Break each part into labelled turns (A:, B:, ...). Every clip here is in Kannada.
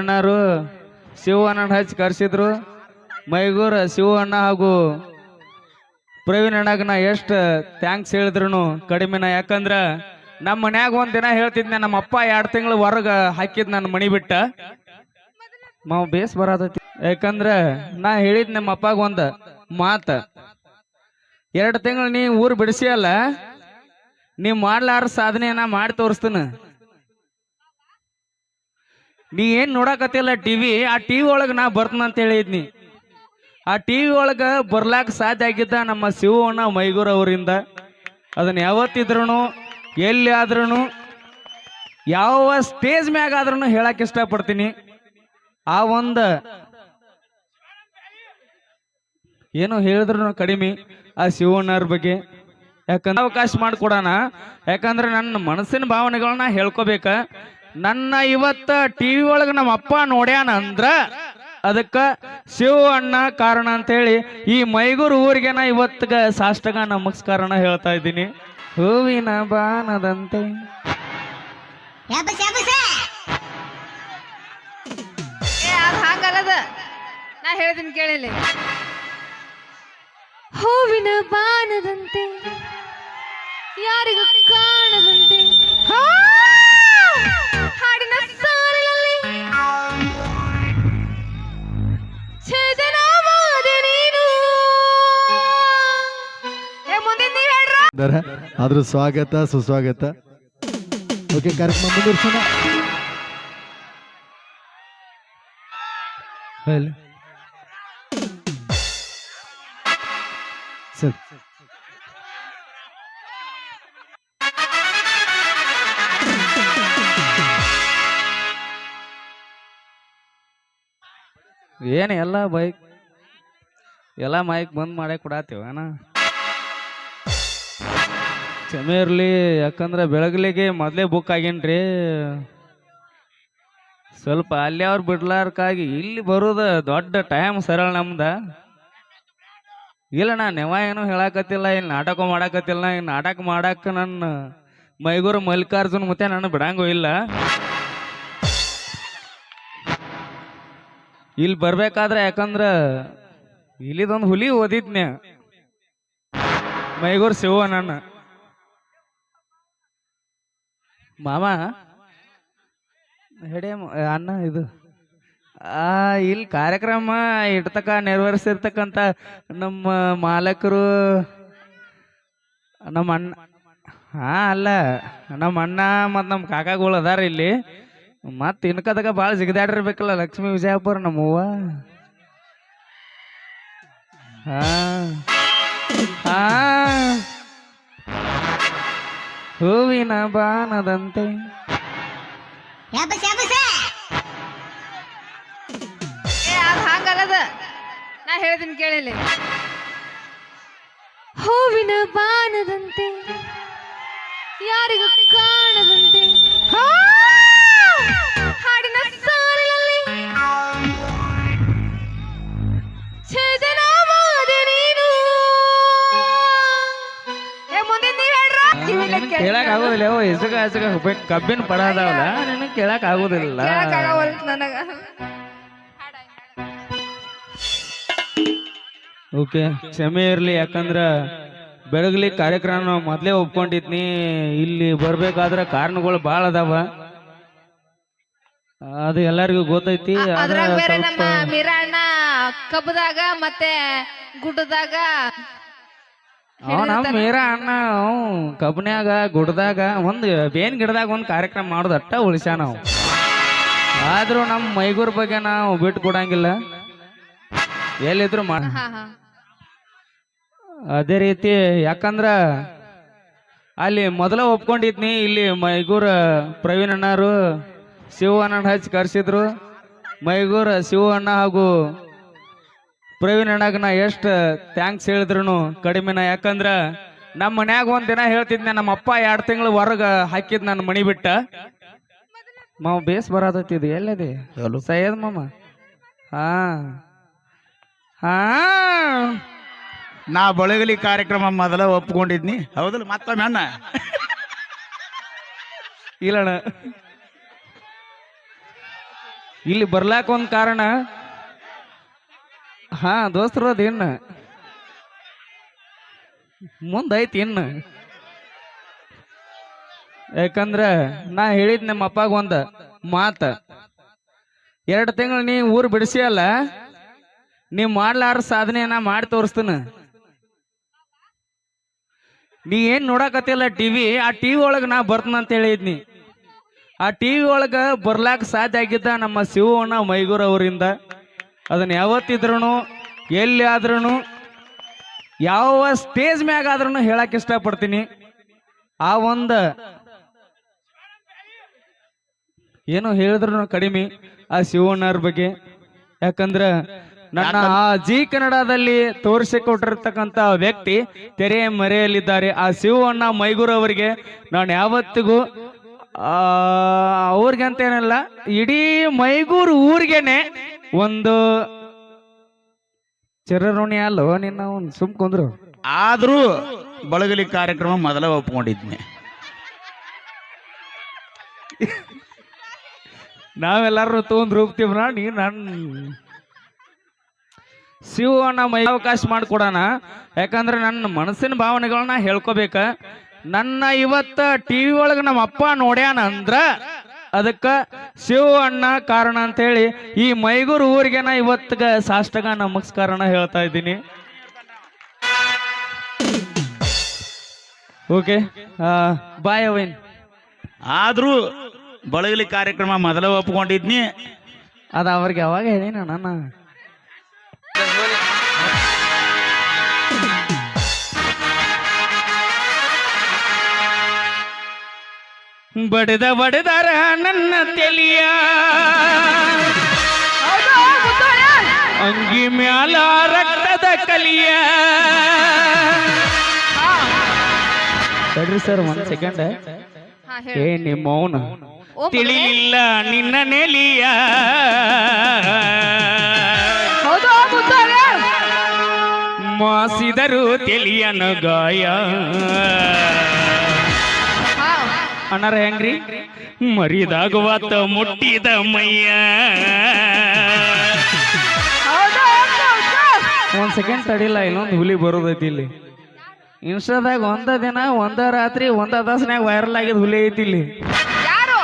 A: ಅಣ್ಣರು ಶಿವಣ್ಣ ಹಚ್ಚಿ ಕರ್ಸಿದ್ರು. ಮೈಗೂರ ಶಿವಣ್ಣ ಹಾಗೂ ಪ್ರವೀಣ್ ಅಣ್ಣಗ ನಾ ಎಷ್ಟು ಥ್ಯಾಂಕ್ಸ್ ಹೇಳಿದ್ರು ಕಡಿಮೆನ. ಯಾಕಂದ್ರ ನಮ್ಮ ಮನ್ಯಾಗ ಒಂದ್ ದಿನ ಹೇಳ್ತಿದ್ನೆ, ನಮ್ಮ ಅಪ್ಪ ಎರಡು ತಿಂಗಳು ಹೊರಗ ಹಾಕಿದ್ ನನ್ನ ಮಣಿ ಬಿಟ್ಟ. ಮಾವು ಬೇಸ್ ಬರತೈತಿ. ಯಾಕಂದ್ರ ನಾ ಹೇಳಿದ್ ನಮ್ಮ ಅಪ್ಪಗ ಒಂದ ಮಾತ. ಎರಡು ತಿಂಗಳು ನೀ ಊರ್ ಬಿಡಿಸಿಯಲ್ಲ ನೀ ಮಾಡ್ಲಾರ ಸಾಧನೆ ನಾ ಮಾಡಿ ತೋರಿಸ್ತೀನಿ. ನೀ ಏನ್ ನೋಡಕತ್ತಿಲ್ಲ ಟಿವಿ ಆ ಟಿವಿ ಒಳಗ ನಾ ಬರ್ತನ ಅಂತ ಹೇಳಿದ್ನಿ. ಆ ಟಿವಿ ಒಳಗ ಬರ್ಲಾಕ ಸಾಧ್ಯ ಆಗಿದ್ದ ನಮ್ಮ ಶಿವಣ್ಣ ಮೈಗೂರ್ ಅವರಿಂದ. ಅದನ್ನ ಯಾವತ್ತಿದ್ರು ಎಲ್ಲಿ ಆದ್ರೂ ಯಾವ ಸ್ಟೇಜ್ ಮ್ಯಾಗ ಆದ್ರೂ ಹೇಳಕ್ ಇಷ್ಟಪಡ್ತೀನಿ. ಆ ಒಂದ ಏನೋ ಹೇಳಿದ್ರು ಕಡಿಮೆ ಆ ಶಿವಣ್ಣವ್ರ ಬಗ್ಗೆ. ಯಾಕಂದ್ರೆ ಅವಕಾಶ ಮಾಡಿಕೊಡೋಣ. ಯಾಕಂದ್ರೆ ನನ್ನ ಮನಸ್ಸಿನ ಭಾವನೆಗಳನ್ನ ಹೇಳ್ಕೊಬೇಕ. ನನ್ನ ಇವತ್ತ ಟಿವಿ ಒಳಗ ನಮ್ಮ ಅಪ್ಪ ನೋಡ್ಯಾನ ಅಂದ್ರ ಅದಕ್ಕ ಶಿವ ಅಣ್ಣ ಕಾರಣ ಅಂತ ಹೇಳಿ ಈ ಮೈಗೂರು ಊರಿಗೆ ನಾ ಇವತ್ತಿಗ ಸಾಷ್ಟಗ ನಮಸ್ಕಾರನ ಹೇಳ್ತಾ ಇದ್ದೀನಿ. ಹೂವಿನ ಬಾನದಂತೆ.
B: ಹಾಗಲ್ಲದ. ನಾ ಹೇಳ್ತೀನಿ ಕೇಳಿಲ್ಲ ಹೂವಿನ ಬಾನದಂತೆ ಯಾರಿಗೂ ಕಾಣದಂತೆ.
C: ಇದ್ದಾರೆ. ಆದ್ರೂ ಸ್ವಾಗತ, ಸುಸ್ವಾಗತ. ಓಕೆ, ಕಾರ್ಯಕ್ರಮ ಮುಂದುವರ್ಸೋಣ. ಸರ್.
A: ಏನು ಎಲ್ಲ ಬೈಕ್, ಎಲ್ಲ ಮೈಕ್ ಬಂದ್ ಮಾಡೇ ಕೊಡಾತೀವನ ಕ್ಷಮೆ ಇರಲಿ, ಯಾಕಂದ್ರೆ ಬೆಳಗ್ಲಿಗೆ ಮೊದಲೇ ಬುಕ್ ಆಗೇನ್ರಿ. ಸ್ವಲ್ಪ ಅಲ್ಲಿ ಅವ್ರು ಬಿಡ್ಲಾರ್ಕಾಗಿ ಇಲ್ಲಿ ಬರೋದ ದೊಡ್ಡ ಟೈಮ್ ಸರಳ ನಮ್ದ. ಇಲ್ಲ ನಾ ನೆವ ಏನು ಹೇಳಾಕತ್ತಿಲ್ಲ, ಇಲ್ಲಿ ನಾಟಕ ಮಾಡಾಕತ್ತಿಲ್ಲ ಇಲ್ಲಿ ನಾಟಕ ಮಾಡಾಕ ನನ್ನ ಮೈಗೂರು ಮಲ್ಲಿಕಾರ್ಜುನ್ ಮತ್ತೆ ನಾನು ಬಿಡಂಗೋ ಇಲ್ಲ. ಇಲ್ಲಿ ಬರ್ಬೇಕಾದ್ರೆ ಯಾಕಂದ್ರ ಇಲ್ಲಿದೊಂದು ಹುಲಿ ಓದಿದ್ನೆ ಮೈಗೂರು ಶಿವ ನನ್ನ ಮಾಮ, ಹೇಳಿ ಅಣ್ಣ ಇದು. ಆ ಇಲ್ಲಿ ಕಾರ್ಯಕ್ರಮ ಇಡ್ತಕ ನೆರವೇರಿಸಿರ್ತಕ್ಕಂಥ ನಮ್ಮ ಮಾಲಕರು, ನಮ್ಮ ಅಣ್ಣ, ಹಾ, ಅಲ್ಲ, ನಮ್ಮ ಅಣ್ಣ ಮತ್ತು ನಮ್ಮ ಕಾಕಾಗಳು ಅದಾರ ಇಲ್ಲಿ. ಮತ್ತೆ ಇನ್ಕದಾಗ ಭಾಳ ಜಿಗದಾಡಿರ್ಬೇಕಲ್ಲ ಲಕ್ಷ್ಮೀ ವಿಜಯಪುರ ನಮ್ಮವ್ವ. ಹಾ ಹಾ. ಹೂವಿನ ಬಾನದಂತೆ.
B: ಹಾಗಲ್ಲದ. ನಾ ಹೇಳ್ತೀನಿ ಕೇಳಿಲ್ಲ. ಹೂವಿನ ಬಾನದಂತೆ ಯಾರಿಗೂ ಕಾಣದಂತೆ.
A: ಹೆಸಗ ಹುಬ್ಬೆ- ಕಬ್ಬಿನ ಪಡ ಅದಾವಲ್ಲ ನಿನಗೆ ಕೇಳಕ್ ಆಗುದಿಲ್ಲ.
B: ನನಗ.
A: ಓಕೆ ಕ್ಷಮೆ ಇರ್ಲಿ ಯಾಕಂದ್ರ ಬೆಳಗ್ಲಿ ಕಾರ್ಯಕ್ರಮ ಮೊದಲೇ ಒಪ್ಕೊಂಡಿದ್ನಿ ಇಲ್ಲಿ ಬರ್ಬೇಕಾದ್ರ ಕಾರಣಗಳು ಭಾಳ ಅದಾವ. ಅದು ಎಲ್ಲರಿಗೂ ಗೊತ್ತೈತಿ
B: ಅದ್ರಾಗ ಬೇರೆ ನಮ್ಮ
A: ಸ್ವಲ್ಪ
B: ಮೀರಣ್ಣ ಕಬ್ಬದಾಗ ಮತ್ತೆ ಗುಡ್ಡದಾಗ
A: ಅವ ನಮ್ಮ ಮೀರ ಅಣ್ಣ ಕಬ್ನ್ಯಾಗ ಗುಡ್ದಾಗ ಒಂದ್ ಬೇನ್ ಗಿಡದಾಗ ಒಂದ್ ಕಾರ್ಯಕ್ರಮ ಮಾಡೋದು ಅಟ್ಟ ಉಳಿಸ್ಯ ನಾವು ಆದ್ರೂ ನಮ್ಮ ಮೈಗೂರ್ ಬಗ್ಗೆ ನಾವು ಬಿಟ್ಟು ಕೊಡಂಗಿಲ್ಲ. ಎಲ್ಲಿದ್ರು ಮಾಡ ಅದೇ ರೀತಿ ಯಾಕಂದ್ರ ಅಲ್ಲಿ ಮೊದಲ ಒಪ್ಕೊಂಡಿದ್ನಿ ಇಲ್ಲಿ ಮೈಗೂರ ಪ್ರವೀಣ್ ಅಣ್ಣರು ಶಿವಣ್ಣ ಹಚ್ಚಿ ಕರ್ಸಿದ್ರು. ಶಿವ ಶಿವಣ್ಣ ಹಾಗೂ ಪ್ರವೀಣ್ ಅಣ್ಣಗ ನಾ ಎಷ್ಟು ಥ್ಯಾಂಕ್ಸ್ ಹೇಳಿದ್ರು ಕಡಿಮೆನ ಯಾಕಂದ್ರ ನಮ್ಮ ಮನ್ಯಾಗ ಒಂದ್ ದಿನ ಹೇಳ್ತಿದ್ನೆ ನಮ್ಮ ಅಪ್ಪ ಎರಡು ತಿಂಗಳು ಹೊರಗ ಹಾಕಿದ್ ನನ್ನ ಮಣಿ ಬಿಟ್ಟ. ಮಾವ ಬೇಸ್ ಬರತೈತಿದ್ ಎಲ್ಲದೆ ಸೈಯದ್ ಮಾಮ. ಹಾ. ಹಾ.
D: ನಾ ಬಳಗಲಿ ಕಾರ್ಯಕ್ರಮ ಮೊದಲ ಒಪ್ಕೊಂಡಿದ್ನಿ. ಹೌದಲ್ಲ ಮತ್ತೊಮ್ಮೆ ಅಣ್ಣ?
A: ಇಲ್ಲಣ್ಣ. ಇಲ್ಲಿ ಬರ್ಲಾಕ ಒಂದ್ ಕಾರಣ ಹಾ, ದೋಸ್ತರು ಇನ್ನು. ಮುಂದೈತಿ ಇನ್ನು. ಯಾಕಂದ್ರೆ ನಾ ಹೇಳಿದ್ ನಮ್ಮ ಅಪ್ಪಾಗ ಒಂದ ಮಾತ. ಎರಡು ತಿಂಗಳು ನೀ ಊರು ಬಿಡಿಸಿ ಅಲ್ಲ, ನೀ ಮಾಡ್ಲಾರ ಸಾಧನೆ ನಾ ಮಾಡಿ ತೋರಿಸ್ತೀನ. ನೀ ಏನ್ ನೋಡಕತ್ತಿಲ್ಲ ಟಿವಿ, ಆ ಟಿವಿ ಒಳಗ ನಾ ಬರ್ತನ ಅಂತ ಹೇಳಿದ್ನಿ. ಆ ಟಿವಿ ಒಳಗ ಬರ್ಲಾಕ ಸಾಧ್ಯ ಆಗಿದ್ದ ನಮ್ಮ ಶಿವಣ್ಣ ಮೈಗೂರ್ ಅವರಿಂದ. ಅದನ್ನ ಯಾವತ್ತಿದ್ರು ಎಲ್ಲಿ ಆದ್ರೂ ಯಾವ ಸ್ಟೇಜ್ ಮ್ಯಾಗ ಆದ್ರೂ ಹೇಳಕ್ ಇಷ್ಟಪಡ್ತೀನಿ. ಆ ಒಂದ ಏನು ಹೇಳಿದ್ರು ಕಡಿಮೆ ಆ ಶಿವಣ್ಣವ್ರ ಬಗ್ಗೆ. ಯಾಕಂದ್ರ ನನ್ನ ಆ ಜಿ ಕನ್ನಡದಲ್ಲಿ ತೋರಿಸಿಕೊಟ್ಟಿರ್ತಕ್ಕಂತ ವ್ಯಕ್ತಿ ತೆರೆಯ ಮರೆಯಲ್ಲಿದ್ದಾರೆ. ಆ ಶಿವಣ್ಣ ಮೈಗೂರು ಅವರಿಗೆ ನಾನು ಯಾವತ್ತಿಗೂ, ಆ ಅವ್ರಿಗೆ ಅಂತ ಏನಲ್ಲ ಇಡೀ ಮೈಗೂರು ಊರಿಗೆನೆ ಒಂದು ಚಿರಋಣಿ ಅಲ್ಲೋ ನಿನ್ನ ಅವ್ನು ಸುಮ್ ಕುಂದ್ರು.
D: ಆದ್ರೂ ಬಳಗಲಿ ಕಾರ್ಯಕ್ರಮ ಮೊದಲ ಒಪ್ಕೊಂಡಿದ್ನಿ.
A: ನಾವೆಲ್ಲರೂ ತೊಗೊಂಡ್ ರೂಪ್ತೀವ್ರ ನೀ ನನ್ ಶಿವನ ಮೈ ಅವಕಾಶ ಮಾಡಿಕೊಡೋಣ. ಯಾಕಂದ್ರೆ ನನ್ನ ಮನಸ್ಸಿನ ಭಾವನೆಗಳನ್ನ ಹೇಳ್ಕೊಬೇಕ. ನನ್ನ ಇವತ್ತ ಟಿವಿ ಒಳಗ ನಮ್ಮ ಅಪ್ಪ ನೋಡ್ಯಾನ ಅಂದ್ರ ಅದಕ್ಕ ಶಿವಣ್ಣ ಕಾರಣ ಅಂತೇಳಿ ಈ ಮೈಗೂರು ಊರಿಗೆ ನಾ ಇವತ್ತಿಗೆ ಸಾಷ್ಟಗ ನಮಸ್ಕಾರನ ಹೇಳ್ತಾ ಇದ್ದೀನಿ. ಓಕೆ ಬಾಯ್ ಅವೈನ್.
D: ಆದರೂ ಬಳಗಲಿ ಕಾರ್ಯಕ್ರಮ ಮೊದಲೇ ಒಪ್ಕೊಂಡಿದ್ನಿ.
A: ಅದು ಅವ್ರಿಗೆ ಯಾವಾಗ ಹೇಳಿನ ನನ್ನ ಬಡದ ಬಡದರ ನನ್ನ ತೆಲಿಯ. ಅಂಗಿ ಮ್ಯಾಲ ರಕ್ತದ ಕಲಿಯ. ತಡ್ರಿ ಸರ್ ಒಂದ್ ಸೆಕೆಂಡ್ ಏ ನಿಮ್ಮ ಮೌನ.
B: ತಿಳಿಯಿಲ್ಲ.
A: ತಿಳಿಲಿಲ್ಲ ನಿನ್ನ ನೆಲಿಯ. ಮಾಸಿದರು ತಿಳಿಯನ ಗಾಯ. ಅಣ್ಣರ ಹೆಂಗ್ರಿ? ಮರಿದಾಗುವತ್ತ ಮುಟ್ಟಿದ ಮಯ್ಯ
B: ಹೌದು ಹೌದು.
A: ಒಂದ್ ಸೆಕೆಂಡ್ ತಡಿಲ್ಲ ಇಲ್ಲೊಂದು ಹುಲಿ ಬರೋದೈತಿ ಇಲ್ಲಿ. ಇನ್ಸ್ಟಾದಾಗ ಒಂದ ದಿನ ಒಂದ ರಾತ್ರಿ ಒಂದ ತಾಸನ್ಯಾಗ ವೈರಲ್ ಆಗಿದ ಹುಲಿ ಐತಿ ಇಲ್ಲಿ.
B: ಯಾರು?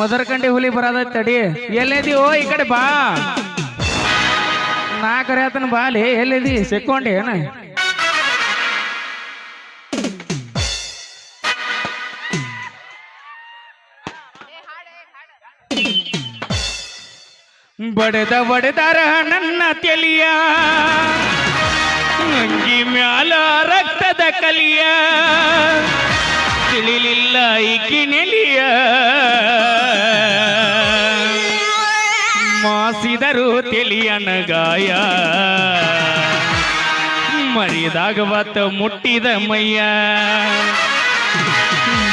A: ಮದರ್ ಕಂಡಿ ಹುಲಿ ಬರೋದೈತಿ ತಡಿ. ಎಲ್ಲೇದಿ? ಓ ಈ ಕಡೆ ಬಾ. ನಾ ಕರೆಯತನ ಬಾಲಿ ಎಲ್ಲಿದಿ? ಸಿಕ್ಕೊಂಡಿ ಏನ? ಬಡದ ಬಡದಾರ ನನ್ನ ತೆಲಿಯ. ಅಂಗಿ ಮ್ಯಾಲ ರಕ್ತದ ಕಲಿಯ. ತಿಳಿಲಿಲ್ಲ ಈಕಿ ನೆಲಿಯ. ಮಾಸಿದರು ತಿಳಿಯನ ಗಾಯ. ಮರಿದಾಗವತ್ತ ಮುಟ್ಟಿದ ಮಯ್ಯ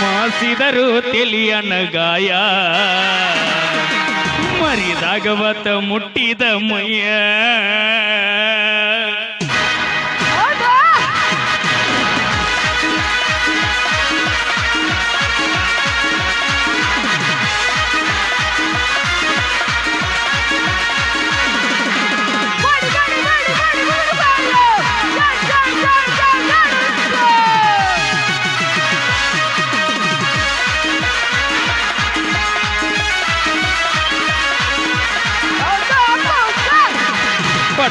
A: ಮಾಸಿದರು ತಿಳಿಯನ ಗಾಯ. ಮರಿದಾಗವತ್ತ ಮುಟ್ಟಿದ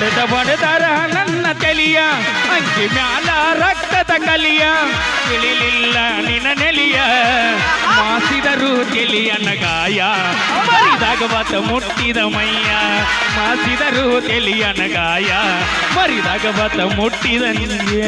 A: ಪಡೆದ ಬಡದರ ನನ್ನ ತೆಲಿಯ. ಅಂಕಿ ಮ್ಯಾಲ ರಕ್ತದ ಕಲಿಯ. ತಿಳಿಲಿಲ್ಲ ನಿನ ನೆಲಿಯ. ಮಾಸಿದರು ತಿಳಿಯನ ಗಾಯ ಮರಿದಾಗವತ ಮುಟ್ಟಿದ ಮೈಯ. ಮಾಸಿದರು ತಿಳಿಯನ ಗಾಯ ಮರಿದಾಗವತ ಮುಟ್ಟಿದ ನಿಲ್ಯ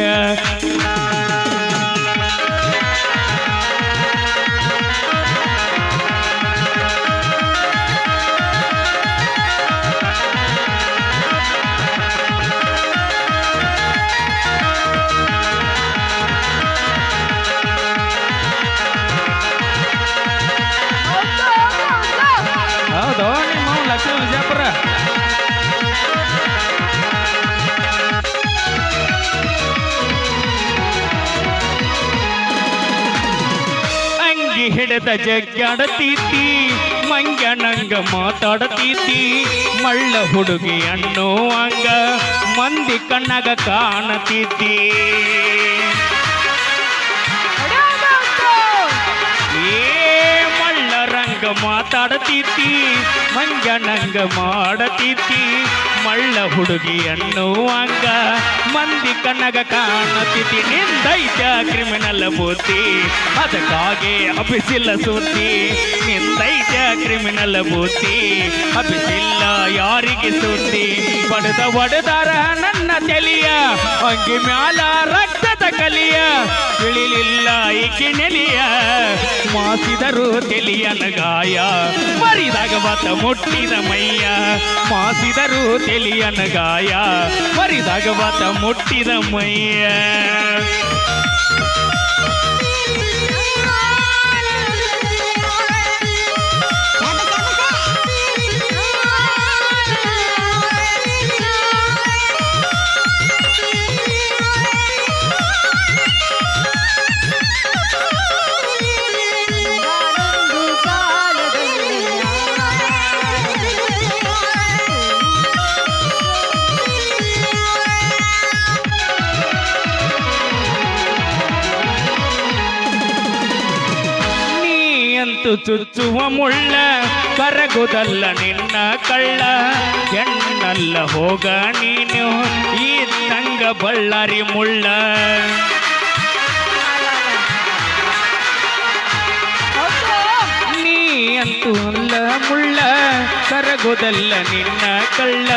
A: ಅಂಗಿ ಹಿಡದ ಜಗ್ಗಾಡತೀತಿ ಮಂಗ್ಯನಂಗ ಮಾತಾಡತೀತಿ. ಮಳ್ಳ ಹುಡುಗಿ ಅನ್ನುವಂಗ ಮಂದಿ ಕಣ್ಣಗ ಕಾಣತೀತಿ. ಮಾತಾಡತೀತಿ ಮಂಗ್ಯನಂಗ ಮಾಡತೀತಿ. ಮಳ್ಳ ಹುಡುಗಿ ಅನ್ನುವಂಗ ಮಂದಿ ಕಣ್ಣಗ ಕಾಣತೀತಿ ನಿಂದೈತ ಕ್ರಿಮಿನಲ್ ಬೂತಿ ಅದಕ್ಕಾಗಿ ಹಬ್ಬಿಸಿಲ್ಲ ಸುದ್ದಿ. ನಿಂದೈತ ಕ್ರಿಮಿನಲ್ ಬೂತಿ ಹಬ್ಬಿಸಿಲ್ಲ ಯಾರಿಗೆ ಸೂತಿ ಬಡದ ಒಡೆದಾರ ನನ್ನ ತೆಲಿಯ. ಅಂಗಿ ಮ್ಯಾಲ ರಕ್ತದ ಕಲಿಯ. ತಿಳಿಲಿಲ್ಲ ಈಕೆ ನೆಲಿಯ. ಮಾಸಿದರು ತೆಲಿಯನ ಗಾಯ. ಮರಿದಾಗ ಬತ್ತ ಮುಟ್ಟಿದ ಮೈಯ. ಮಾಸಿದರು ತೆಲಿಯನ ಗಾಯ ಮರಿದಾಗ ಬಾತ ಮುಟ್ಟಿದ ಮೈಯ. ಚುಚ್ಚುವ ಮುಳ್ಳ, ಕರಗುದಲ್ಲ ನಿನ್ನ ಕಳ್ಳ. ಹೆಣ್ಣಲ್ಲ ಹೋಗ ನೀನು, ಈ ತಂಗ ಬಳ್ಳಾರಿ ಮುಳ್ಳ. ನೀ ಮುಳ್ಳ, ಕರಗುದಲ್ಲ ನಿನ್ನ ಕಳ್ಳ.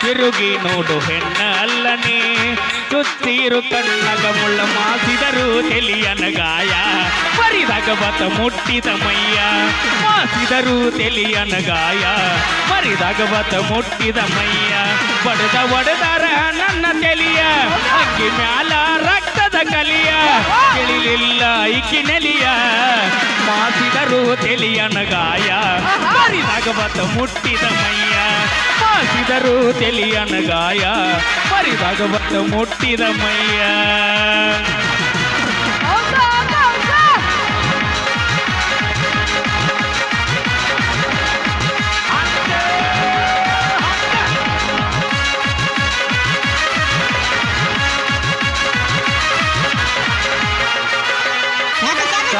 A: ತಿರುಗಿ ನೋಡು ಹೆಣ್ಣ ಅಲ್ಲನೇ ಸುತ್ತೀರು ಕಣ್ಣಗ ಮುಳ್ಳ ಮಾಸಿದರು ತೆಲಿಯನ ಗಾಯ. ಮರಿದಾಗ ಬತ ಮುಟ್ಟಿದ ಮೈಯ, ಮಾಸಿದರು ತೆಲಿಯನ ಗಾಯ. ಮರಿದಾಗ ಬತ ಮುಟ್ಟಿದ ಮೈಯ, ಬಡದ ಒಡೆದಾರ ನನ್ನ ತೆಲಿಯ. ಅಕ್ಕಿ ಮ್ಯಾಲ ರಕ್ತದ ಕಲಿಯ, ತಿಳಿಲಿಲ್ಲ ಇಕ್ಕಿ ನೆಲಿಯ. ಮಾಸಿದರು ತೆಲಿಯನ ಗಾಯ, ಮರಿದಾಗ ಬತ ಮುಟ್ಟಿದ ಮೈಯ. ಮಾಸಿದರು ತೆಲಿಯನ ಗಾಯ, ಮರಿದಾಗ ಬತ ಮುಟ್ಟಿದ ಮೈಯ.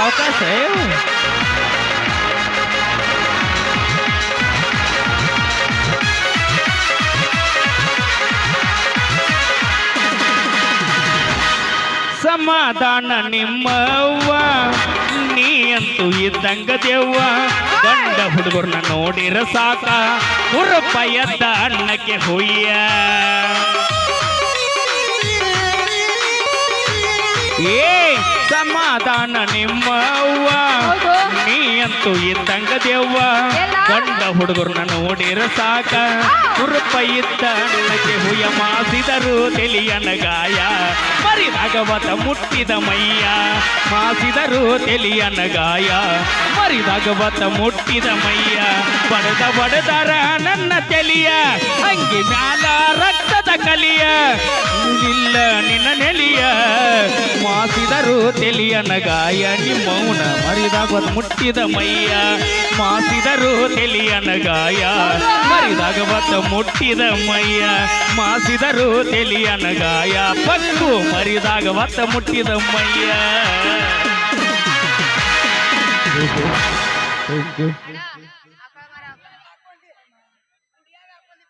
A: ಸಾವಕಾಶ ಸಮಾಧಾನ ನಿಮ್ಮವ್ವ, ನೀ ಅಂತೂ ಇದ್ದಂಗ ದೇವ್ವ. ಗಂಡ ಹುಡುಗರ್ನ ನೋಡಿರ ಸಾಕ. ಎದ್ದ ಅಣ್ಣಕ್ಕೆ ಹುಯ್ಯ. ಏ ಸಮಾಧಾನ ನಿಮ್ಮವ್ವ. ನೀ ಅಂತೂ ಇದ್ದಂಗ ದೇವ್ವ? ಗಂಡ ಹುಡುಗರನ್ನ ನೋಡಿರ ಸಾಕ. ಕುರುಪ ಇದ್ದ ನನಗೆ ಹುಯ ಮಾಸಿದರು ತೆಲಿಯನ ಗಾಯ. ಮರಿದಾಗವತ ಮುಟ್ಟಿದ ಮೈಯ ಮಾಸಿದರು ತೆಲಿಯನ ಗಾಯ. ಮರಿದಾಗವತ ಮುಟ್ಟಿದ ಮೈಯ ಬಡದ ಬಡದರ ನನ್ನ ತೆಲಿಯ. ಅಂಗಿ ಮ್ಯಾಲ ರಕ್ತದ ಕಲಿಯ. ನಿನ್ನ ನೆಲಿಯ ಮಾಸಿದರು ತೆಲಿಯನ ಗಾಯ ನಿಮ್ಮ ಮೌನ ಮರಿದಾಗವತ ಮುಟ್ಟಿದ ಮೈಯ. ಮಾಸಿದರು ತೆಲಿಯನ ಗಾಯ ಮರಿದಾಗವತ ಮುಟ್ಟಿದ ಮೈಯ. ಮಾಸಿದರು ತೆಲಿಯನ ಗಾಯ ಪಕ್ಕು ಮರಿದಾಗವತ ಮುಟ್ಟಿದ ಮೈಯ.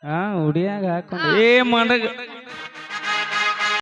A: ಹಾ ಉಡಿಯಾಗ ಹಾಕೊಂಡು. ಏ ಮಡಗ